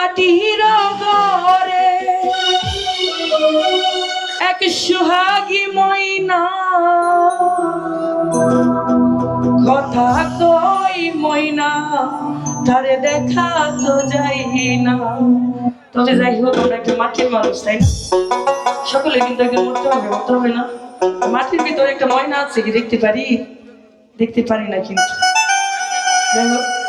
মাটির ঘরে। এক সুহাগী ময়না। কথা কই ময়না, তারে দেখা তো যাই না। তবে যাই হোক, আমরা একটা মাটির মানুষ, তাই না? সকলে কিন্তু একদিন মরতে হবে মরতে হবে না। মাটির ভিতরে একটা ময়না আছে কি দেখতে পারি? দেখতে পারি না কিন্তু। যাই হোক।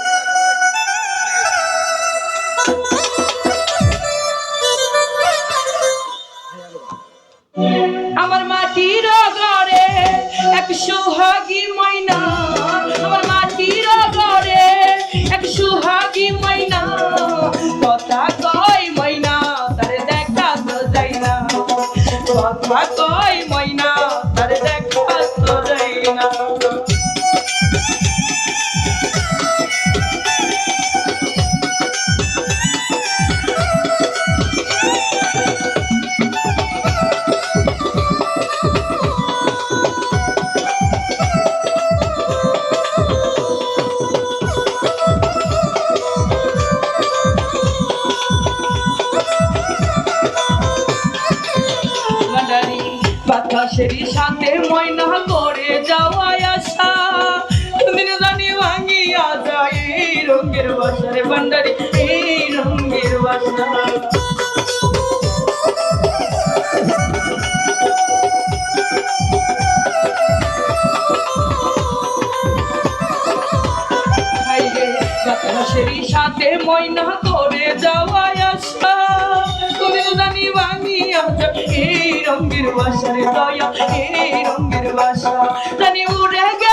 ময়না বাতাসের সাথে ময়না করে যাওয়ায় আশা। তুমি জানি ভাঙিয়া যায় রঙের বাসারে ভান্ডারি, এই রঙের বাসা। বাতাসের সাথে ময়না করে যাওয়া আশা। তুমি জানি ভাঙিয়া যায় এই রঙের বাসারে দয়া, এই রঙের বাসা। জানি উড়ে গেলে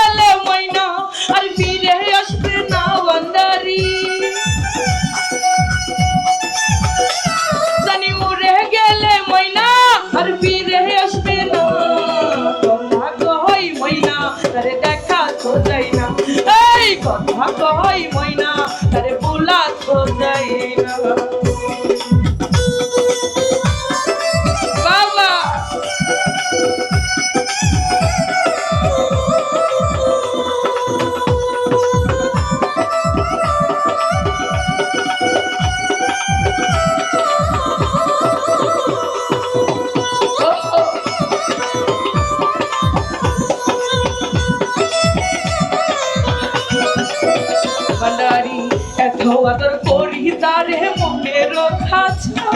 এত আদর করি তারে মনের খাছা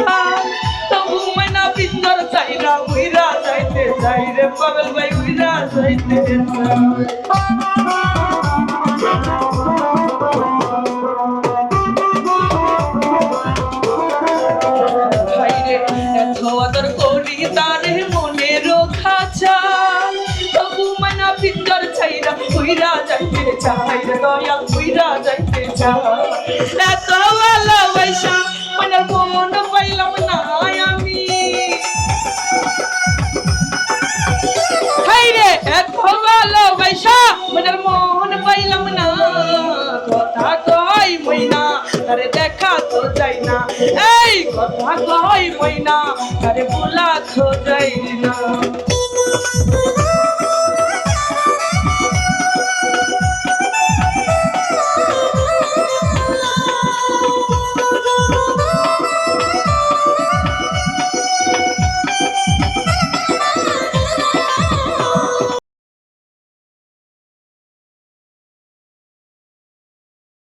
তবু মাইনা বিন্দর চাইরা উইরা যাইতে চাই রে পাগল ভাই, উইরা যাইতে চাই। চাইরা যাইতে চাই রে দয়া উইরা যাইতে চাই। এত ভালোবাসা মনের মন পাইলাম না আমি। হাইরে এত ভালোবাসা মনের মন পাইলাম না। কথা কই মইনা তারে দেখা তো যাই না। এই কথা কই মইনা তারে ভুলা তো যাই না।